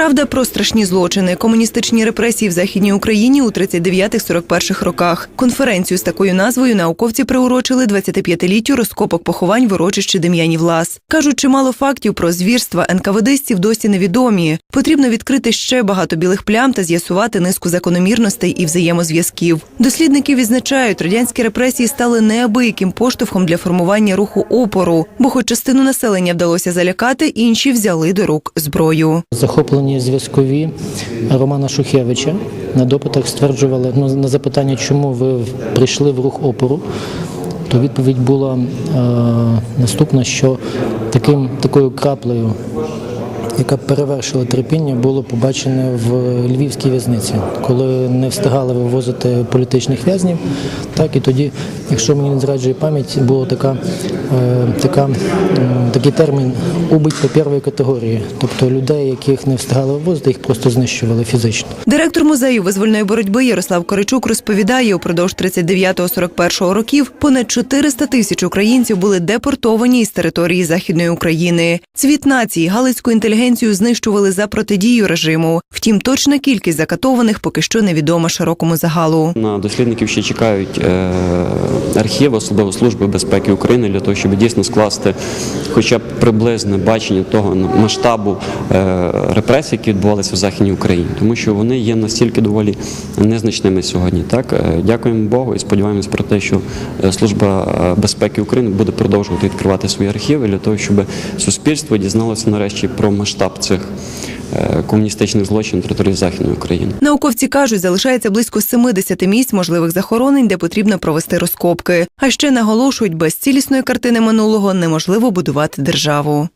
Правда про страшні злочини, комуністичні репресії в західній Україні у 39-41 роках. Конференцію з такою назвою науковці приурочили 25-літтю розкопок поховань в урочищі Дем'янів Лас. Кажуть, чимало фактів про звірства НКВДстів досі невідомі. Потрібно відкрити ще багато білих плям та з'ясувати низку закономірностей і взаємозв'язків. Дослідники відзначають, радянські репресії стали неабияким поштовхом для формування руху опору, бо хоч частину населення вдалося залякати, інші взяли до рук зброю. Захоплені зв'язкові Романа Шухевича на допитах стверджували ну, на запитання, чому ви прийшли в рух опору. То відповідь була е, наступна, що таким такою краплею, яка перевершила терпіння, було побачене в львівській в'язниці, коли не встигали вивозити політичних в'язнів. Так і тоді, якщо мені не зраджує пам'ять, було така, е, така, такий термін убить першої категорії, тобто людей, яких не встигали вивозити, їх просто знищували фізично. Директор музею визвольної боротьби Ярослав Коричук розповідає, упродовж 39-41 років понад 400 тисяч українців були депортовані із території Західної України. Цвіт нації галицьку інтелігенцію знищували за протидію режиму. Втім, точна кількість закатованих поки що невідома широкому загалу. На дослідників ще чекають е, архів, особливо Служби безпеки України, для того, щоб дійсно скласти хоча б приблизне бачення того масштабу е, репресій, які відбувалися в Західній Україні, тому що вони є настільки доволі незначними сьогодні. Так Е, дякуємо Богу і сподіваємось про те, що е, Служба безпеки України буде продовжувати відкривати свої архіви для того, щоб суспільство дізналося нарешті про масштаб цих комуністичних злочинів на території Західної України. Науковці кажуть, залишається близько 70 місць можливих захоронень, де потрібно провести розкопки. А ще наголошують, без цілісної картини минулого неможливо будувати державу.